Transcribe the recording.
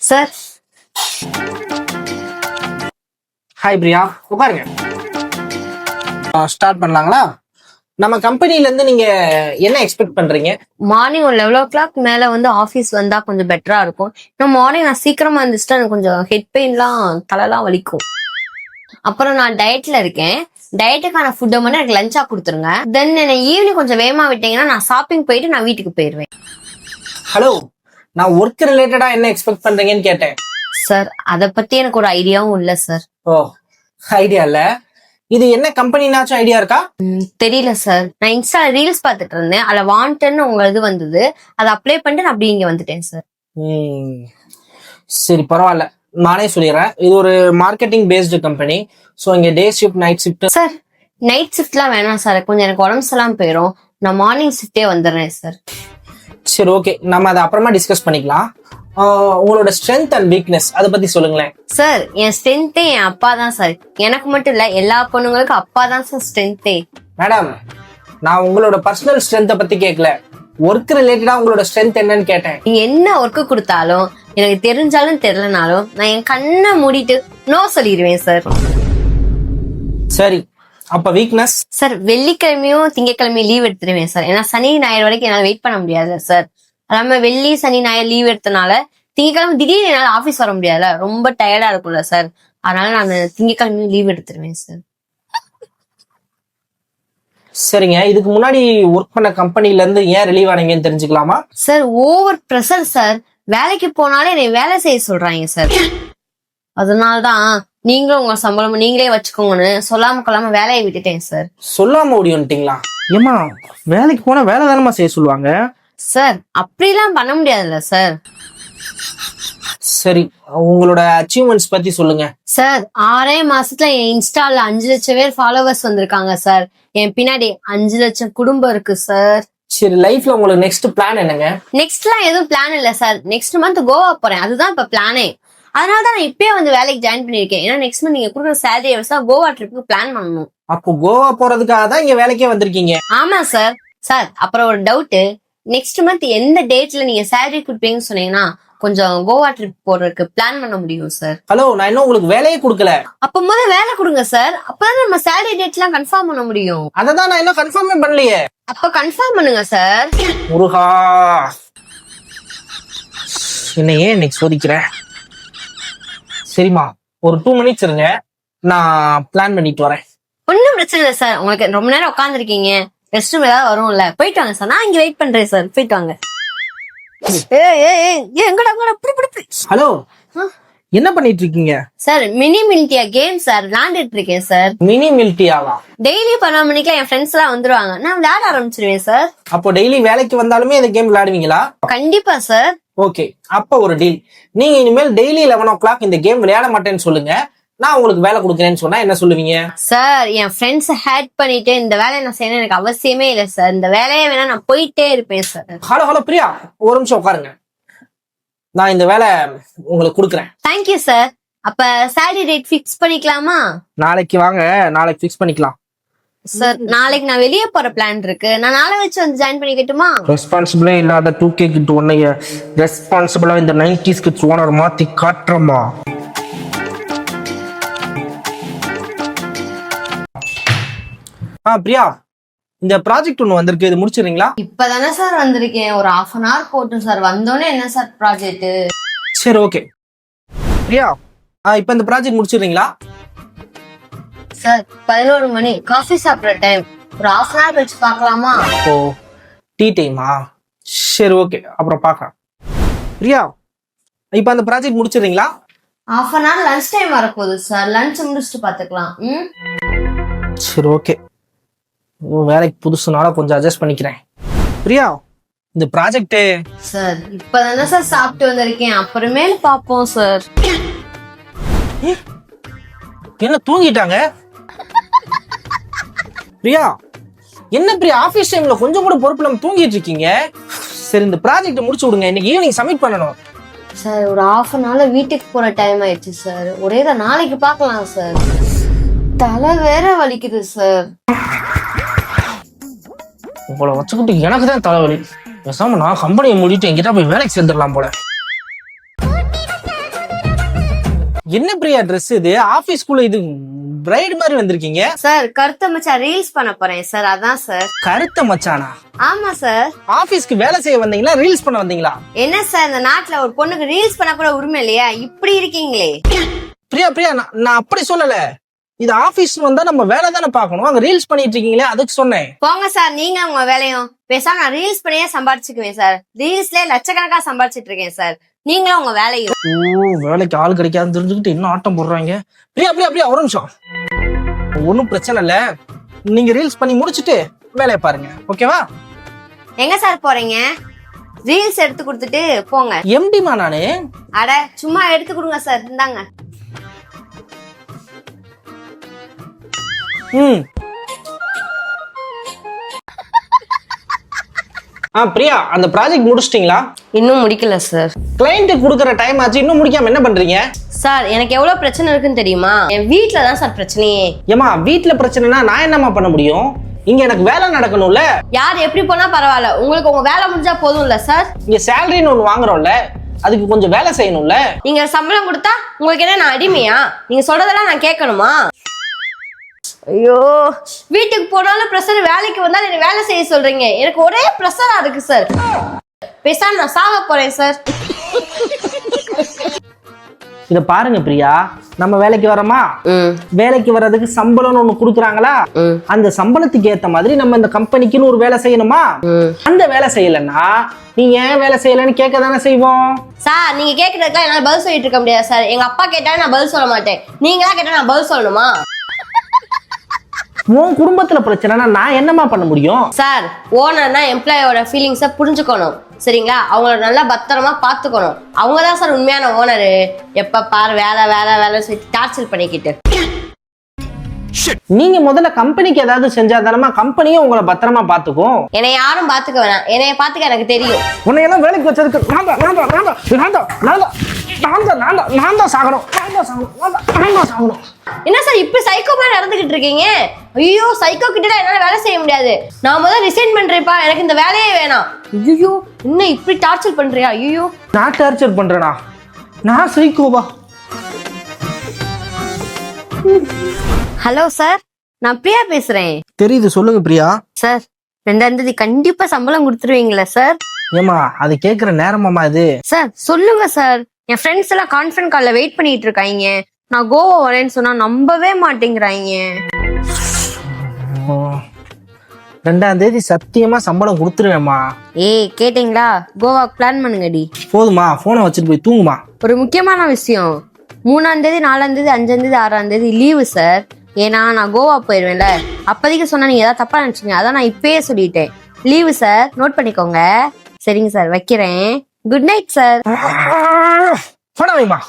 Sir. Hi Priya. உட்காருங்க. Start பண்ணலாங்களா? நம்ம கம்பெனில இருந்து நீங்க என்ன எக்ஸ்பெக்ட் பண்றீங்க? மார்னிங் ஒரு லெவல் ஓ கிளாக் மேல வந்து ஆஃபீஸ் வந்தா கொஞ்சம் பெட்டரா இருக்கும். இன்னும் மார்னிங் நான் சீக்கிரமா இருந்துச்சுட்டு எனக்கு கொஞ்சம் ஹெட் பெயின்லாம் தலைலாம் வலிக்கும். அப்புறம் நான் டயட்ல இருக்கேன். டயட்டுக்கான ஃபுட்டை மட்டும் எனக்கு லஞ்சா கொடுத்துருங்க. தென் என்ன ஈவினிங் கொஞ்சம் வேகமா விட்டீங்கன்னா நான் ஷாப்பிங் போயிட்டு நான் வீட்டுக்கு போயிடுவேன். ஹலோ நான் ஒர்க் ரிலேட்டடா என்ன எக்ஸ்பெக்ட் பண்றீங்கன்னு கேட்டேன். சார் அதை பத்தி எனக்கு ஒரு ஐடியாவும் இல்ல சார் ஓ ஐடியா இல்ல. இது என்ன கம்பெனினாச்சும் ஐடியா இருக்கா? தெரியல சார் நான் இன்ஸ்டா ரீல்ஸ் பார்த்துட்டு இருந்தேன். அதுல வாண்டன்னு உங்க இது வந்தது. அதை அப்ளை பண்ணிட்டு நான் அப்படியே இங்க வந்துட்டேன் சார் ம், சரி பரவாயில்ல. நானே சொல்லிடுறேன். இது ஒரு மார்க்கெட்டிங் பேஸ்டு கம்பெனி ஸோ இங்க day shift night shift sir night ஷிஃப்ட்லாம் வேணாம் சார் கொஞ்சம் எனக்கு உடம்பு சரியில்லாம போயிடும் நான் மார்னிங் ஷிஃப்டே வந்துடுறேன் சார் சரி ஓகே நம்ம அதை அப்புறமா டிஸ்கஸ் பண்ணிக்கலாம். உங்களோட ஸ்ட்ரென்த் அண்ட் வீக்னஸ் அதை பத்தி சொல்லுங்களேன். சார் என் ஸ்ட்ரென்த்தே என் அப்பா தான் சார் எனக்கு மட்டும் இல்ல எல்லா பொண்ணுங்களுக்கும் அப்பா தான் சார் ஸ்ட்ரென்த்தே மேடம் நான் உங்களோட பர்சனல் ஸ்ட்ரென்த்தை பத்தி கேட்கல ஒர்க் ரிலேட்டடா உங்களோட ஸ்ட்ரென்த் என்னன்னு கேட்டேன். நீங்க என்ன ஒர்க்கு கொடுத்தாலும் எனக்கு தெரிஞ்சாலும் தெரியலனாலும் நான் என் கண்ணை மூடிட்டு நோ சொல்லிடுவேன் சார் சரி அப்ப வீக்னஸ் சார் வெள்ளிக்கிழமையும் திங்கக்கிழமையும் லீவ் எடுத்துருவேன் சார் ஏன்னா சனி ஞாயிறு வரைக்கும் என்னால வெயிட் பண்ண முடியாது சார் அல்லாம வெள்ளி சனி ஞாயிறு லீவ் எடுத்தனால திங்கக்கிழமை திடீர்னு என்னால ஆபீஸ் வர முடியாதுல்ல. ரொம்ப டயர்டா இருக்கும்ல சார் அதனால நான் திங்கக்கிழமையும் லீவ் எடுத்துருவேன் சார் சரிங்க. இதுக்கு முன்னாடி ஒர்க் பண்ண கம்பெனில இருந்து ஏன் ரிலீவ் ஆனீங்கன்னு தெரிஞ்சுக்கலாமா? சார் ஓவர் ப்ரெஷர் சார் வேலைக்கு போனாலே என்னை வேலை செய்ய சொல்றாங்க சார் அதனாலதான் நீங்களும் உங்க சம்பளம் நீங்களே வச்சுக்கோங்கன்னு சொல்லாம கொள்ளாம வேலையை விட்டுட்டேன் சார் சொல்லாம ஓடி வந்துட்டீங்களா ஏமா வேலைக்கு போனா வேலை தானமா செய்ய சொல்லுவாங்க? சார் அப்படிலாம் பண்ண முடியாதுல்ல சார் சரி உங்களோட அச்சீவ்மெண்ட்ஸ் பத்தி சொல்லுங்க. சார் ஆறே மாசத்துல என் இன்ஸ்டால அஞ்சு லட்சம் பேர் ஃபாலோவர்ஸ் வந்திருக்காங்க சார் என் பின்னாடி அஞ்சு லட்சம் குடும்பம் இருக்கு சார் சரி லைஃப்ல உங்களுக்கு நெக்ஸ்ட் பிளான் என்னங்க? நெக்ஸ்ட்லாம் எதுவும் பிளான் இல்ல சார் நெக்ஸ்ட் மந்த் கோவா போறேன். அதுதான் இப்ப பிளானே அதனால தான் நான் இப்பயே வந்து வேலைக்கு ஜாயின் பண்ணிருக்கேன் ஏன்னா நெக்ஸ்ட் மந்த் நீங்க கொடுக்குற சேலரி வச்சா கோவா ட்ரிப்புக்கு பிளான் பண்ணணும். அப்போ கோவா போறதுக்காக தான் இங்க வேலைக்கே வந்திருக்கீங்க? ஆமா சார் சார் அப்புறம் ஒரு டவுட் நெக்ஸ்ட் மந்த் எந்த டேட்ல நீங்க சேலரி கொடுப்பீங்கன்னு சொன்னீங்கன்னா கொஞ்சம் கோவா ட்ரிப் போறதுக்கு பிளான் பண்ண முடியும் சார் ஹலோ நான் இன்னும் உங்களுக்கு வேலையே கொடுக்கல. அப்ப முதல்ல வேலை கொடுங்க சார் அப்பதான் நம்ம சேலரி டேட்லாம் கன்ஃபார்ம் பண்ண முடியும். அதை தான் நான் இன்னும் கன்ஃபார்மே பண்ணலையே. அப்ப கன்ஃபார்ம் பண்ணுங்க சார் முருகா. என்ன ஏன் இன்னைக்கு சோதிக்கிற? சரிம்மா ஒரு டூ மினிட்ஸ் இருங்க. நான் பிளான் பண்ணிட்டு வரேன். ஒன்னும் பிரச்சனை இல்லை சார் உங்களுக்கு ரொம்ப நேரம் உட்காந்துருக்கீங்க ரெஸ்ட் ரூம் ஏதாவது வரும்ல. போயிட்டு வாங்க சார் நான் இங்க வெயிட் பண்றேன் சார் போயிட்டு வாங்க. ஏய் ஏய் ஏய், எங்கடா எங்கடா. ஹலோ? என்ன பண்ணிட்டு இருக்கீங்க sir mini militia game sir விளையாண்டுட்டு இருக்கேன் சார் மினி மில்ட்டியாவா டெய்லி பன்னெண்டு என் ஃப்ரெண்ட்ஸ் எல்லாம் வந்துருவாங்க. நான் விளையாட ஆரம்பிச்சிருவேன் சார் அப்போ டெய்லி வேலைக்கு வந்தாலுமே இந்த கேம் விளையாடுவீங்களா? கண்டிப்பா சார் ஓகே அப்ப ஒரு டீல் நீங்க இனிமேல் டெய்லி லெவன் ஓ கிளாக் இந்த கேம் விளையாட மாட்டேன்னு சொல்லுங்க. நான் உங்களுக்கு வேலை கொடுக்குறேன்னு சொன்னா என்ன சொல்லுவீங்க? சார் என் ஃப்ரெண்ட்ஸ் ஹேட் பண்ணிட்டு இந்த வேலையை நான் செய்யணும் எனக்கு அவசியமே இல்லை சார் இந்த வேலையை வேணா நான் போயிட்டே இருப்பேன் சார் ஹலோ ஹலோ பிரியா. ஒரு நிமிஷம் உட்காருங்க. நான் இந்த வேலை உங்களுக்கு கொடுக்குறேன். தேங்க்யூ சார் அப்ப சேலரி டேட் ஃபிக்ஸ் பண்ணிக்கலாமா? நாளைக்கு வாங்க. நாளைக்கு ஃபிக்ஸ் பண்ணிக்கலாம். சார் நாளைக்கு நான் வெளியே போற பிளான் இருக்கு. நான் நாளை வச்சு வந்து ஜாயின் பண்ணிக்கட்டுமா? ரெஸ்பான்சிபிளே இல்லாத டூ கே கிட் உன்னைய ரெஸ்பான்சிபிளா இந்த நைன்டிஸ் கிட்ஸ் ஓனர் மாத்தி காட்டுறமா ஆ பிரியா இந்த ப்ராஜெக்ட் ஒன்று வந்திருக்கு. இது முடிச்சிடுறீங்களா? இப்பதானே சார் வந்திருக்கேன். ஒரு ஹாஃப் அன் ஹவர் போட்டும் சார் வந்தோடனே என்ன சார் ப்ராஜெக்ட் சரி ஓகே பிரியா இப்போ இந்த ப்ராஜெக்ட் முடிச்சிடுறீங்களா? சார் பதினோரு மணி. காஃபி சாப்பிட்ற டைம் ஒரு ஹாஃப் அன் ஹவர் கழிச்சு பார்க்கலாமா? ஓ டீ டைமா சரி ஓகே அப்புறம் பார்க்கலாம். பிரியா இப்போ அந்த project முடிச்சிடுறீங்களா? Half an hour lunch time வரப்போகுது சார். லஞ்ச் முடிச்சுட்டு பார்த்துக்கலாம். ம்? சரி ஓகே வேலைக்கு புதுசுனால கொஞ்சம் அட்ஜஸ்ட் பண்ணிக்கிறேன். பிரியா இந்த ப்ராஜெக்ட்டு சார் இப்பதானே சார் சாப்பிட்டு வந்திருக்கேன். அப்புறமேல பார்ப்போம் சார். என்ன தூங்கிட்டாங்க? பிரியா என்ன பிரியா ஆஃபீஸ் டைம்ல கொஞ்சம் கூட பொறுப்பு நம்ம தூங்கிட்டு இருக்கீங்க? சரி இந்த ப்ராஜெக்ட் முடிச்சு விடுங்க. இன்னைக்கு ஈவினிங் சப்மிட் பண்ணணும். சார் ஒரு ஆஃப் அன் ஹவர்ல வீட்டுக்கு போற டைம் ஆயிடுச்சு சார் ஒரே தான் நாளைக்கு பார்க்கலாம் சார் தலை வேற வலிக்குது சார் உங்களை வச்சுக்கிட்டு எனக்கு தான் தலைவலி. பேசாம நான் கம்பெனியை மூடிட்டு எங்கிட்ட போய் வேலைக்கு சேர்ந்துடலாம் போல. என்ன பிரியா ட்ரெஸ் இது? ஆஃபீஸ்க்குள்ள இது பிரைட் மாதிரி வந்திருக்கீங்க? சார் கருத்த மச்சான் ரீல்ஸ் பண்ண போறேன் சார் அதான் சார். கருத்த மச்சானா? ஆமா சார். ஆபீஸ்க்கு வேலை செய்ய வந்தீங்களா ரீல்ஸ் பண்ண வந்தீங்களா? என்ன சார் இந்த நாட்டுல ஒரு பொண்ணுக்கு ரீல்ஸ் பண்ண கூட உரிமை இல்லையா? இப்படி இருக்கீங்களே. பிரியா பிரியா நான் நான் அப்படி சொல்லல. இது ஆபீஸ் வந்தா நம்ம வேலை தானே பார்க்கணும். அங்க ரீல்ஸ் பண்ணிட்டு இருக்கீங்களே அதுக்கு சொன்னேன். போங்க சார் நீங்க உங்க வேலையும். பேசாம நான் ரீல்ஸ் பண்ணியே சம்பாரிச்சுக்குவேன் சார். ரீல்ஸ்லயே லட்சக்கணக்கா சம்பாரிச்சிட்டு இருக்கேன் சார். நீங்களும் உங்க வேலையும். ஓ வேலைக்கு ஆள் கிடைக்காதுன்னு தெரிஞ்சுக்கிட்டு இன்னும் ஆட்டம் போடுறாங்க. பிரியா பிரியா பிரியா ஒரு நிமிஷம். ஒன்றும் பிரச்சனை இல்ல. நீங்க ரீல்ஸ் பண்ணி முடிச்சிட்டு வேலையை பாருங்க. ஓகேவா எங்க சார் போறீங்க? ரீல்ஸ் எடுத்து கொடுத்துட்டு போங்க. எம்டிமா நானு? அட சும்மா எடுத்து கொடுங்க சார். இந்தாங்க. ம். ஆ பிரியா அந்த ப்ராஜெக்ட் முடிச்சிட்டீங்களா? இன்னும் முடிக்கல சார் கிளைண்ட்டுக்கு கொடுக்குற டைம் ஆச்சு இன்னும் முடிக்காம என்ன பண்றீங்க? சார் எனக்கு எவ்வளவு பிரச்சனை இருக்குன்னு தெரியுமா? என் வீட்ல தான் சார் பிரச்சனையே. ஏமா வீட்ல பிரச்சனைனா நான் என்னம்மா பண்ண முடியும்? இங்க எனக்கு வேலை நடக்கணும்ல. யார் எப்படி போனா பரவாயில்ல. உங்களுக்கு உங்க வேலை முடிஞ்சா போதும்ல சார் இங்க சேலரின்னு ஒண்ணு வாங்குறோம்ல. அதுக்கு கொஞ்சம் வேலை செய்யணும்ல. நீங்க சம்பளம் கொடுத்தா உங்களுக்கு என்ன நான் அடிமையா? நீங்க சொல்றதெல்லாம் நான் கேட்கணுமா? ஐயோ. வீட்டுக்கு போனாலும் ப்ரெஷர் வேலைக்கு வந்தாலும் என்ன வேலை செய்ய சொல்றீங்க. எனக்கு ஒரே ப்ரெஷரா இருக்கு சார் பேசாம நான் சாக போறேன் சார் இத பாருங்க பிரியா. நம்ம வேலைக்கு வரோமா? வேலைக்கு வர்றதுக்கு சம்பளம்னு ஒண்ணு கொடுக்குறாங்களா? அந்த சம்பளத்துக்கு ஏத்த மாதிரி நம்ம இந்த கம்பெனிக்குன்னு ஒரு வேலை செய்யணுமா? அந்த வேலை செய்யலைன்னா நீ ஏன் வேலை செய்யலைன்னு கேட்க தானே செய்வோம்? சார் நீங்க கேக்குறதுக்கெல்லாம் என்னால பதில் சொல்லிட்டு இருக்க முடியாது சார் எங்க அப்பா கேட்டா நான் பதில் சொல்ல மாட்டேன். நீங்களா கேட்டா நான் பதில் சொல்லணுமா? உன் குடும்பத்துல பிரச்சனைனா நான் என்னம்மா பண்ண முடியும்? சார் ஓனர்னா எம்ப்ளாயோட ஃபீலிங்ஸை புரிஞ்சுக்கணும். சரிங்களா? அவங்கள நல்லா பத்திரமா பார்த்துக்கணும். அவங்க தான் சார் உண்மையான ஓனரு எப்ப பாரு வேலை வேலை வேலை சொல்லி டார்ச்சர் பண்ணிக்கிட்டு. நீங்க முதல்ல கம்பெனிக்கு ஏதாவது செஞ்சா தானமா கம்பெனியும் உங்களை பத்திரமா பாத்துக்கும் என்னை யாரும் பார்த்துக்க வேணாம். என்னைய பார்த்துக்க எனக்கு தெரியும். உன்னை எல்லாம் வேலைக்கு வச்சதுக்கு நான் தான் நான் தான் நான் தான் நான் தான் நான் தான் நான் தான் நான் தான் நான் தான் சாகணும் நான் தான் சாகணும் நான் தான் சாகணும். என்ன சார் இப்படி சைக்கோ மாதிரி நடந்துகிட்டு இருக்கீங்க? ஐயோ சைக்கோ கிட்ட என்னால வேலை செய்ய முடியாது. நான் முதல்ல ரிசைன் பண்றேன்ப்பா. எனக்கு இந்த வேலையே வேணாம். ஐயோ என்ன இப்படி டார்ச்சர் பண்றியா? ஐயோ நான் டார்ச்சர் பண்றேனா? நான் சைக்கோவா ஹலோ சார். நான் பிரியா பேசுறேன். தெரியுது சொல்லுங்க பிரியா. சார் ரெண்டாம் தேதி கண்டிப்பா சம்பளம் கொடுத்துருவீங்களா சார். ஏமா அது கேக்குற நேரமாமா இது. சார் சொல்லுங்க சார். என் ஃப்ரெண்ட்ஸ் எல்லாம் கான்ஃபரன்ஸ் கால்ல வெயிட் பண்ணிட்டு இருக்காங்க. நான் கோவா வரேன்னு சொன்னா நம்பவே மாட்டேங்கிறாங்க. ரெண்டாம் தேதி சத்தியமா சம்பளம் கொடுத்துருவேம்மா. ஏய் கேட்டிங்களா? கோவாக்கு பிளான் பண்ணுங்கடி. போதுமா போனை வச்சுட்டு போய் தூங்குமா. ஒரு முக்கியமான விஷயம். மூணாம் தேதி நாலாம் தேதி அஞ்சாம் தேதி ஆறாம் தேதி லீவு சார் ஏன்னா நான் கோவா போயிடுவேன்ல அப்போதைக்கு சொன்னா நீங்க ஏதாவது தப்பா நினைச்சீங்க. அதான் நான் இப்பயே சொல்லிட்டேன். லீவு சார் நோட் பண்ணிக்கோங்க. சரிங்க சார் வைக்கிறேன். குட் நைட் சார் போன வைமா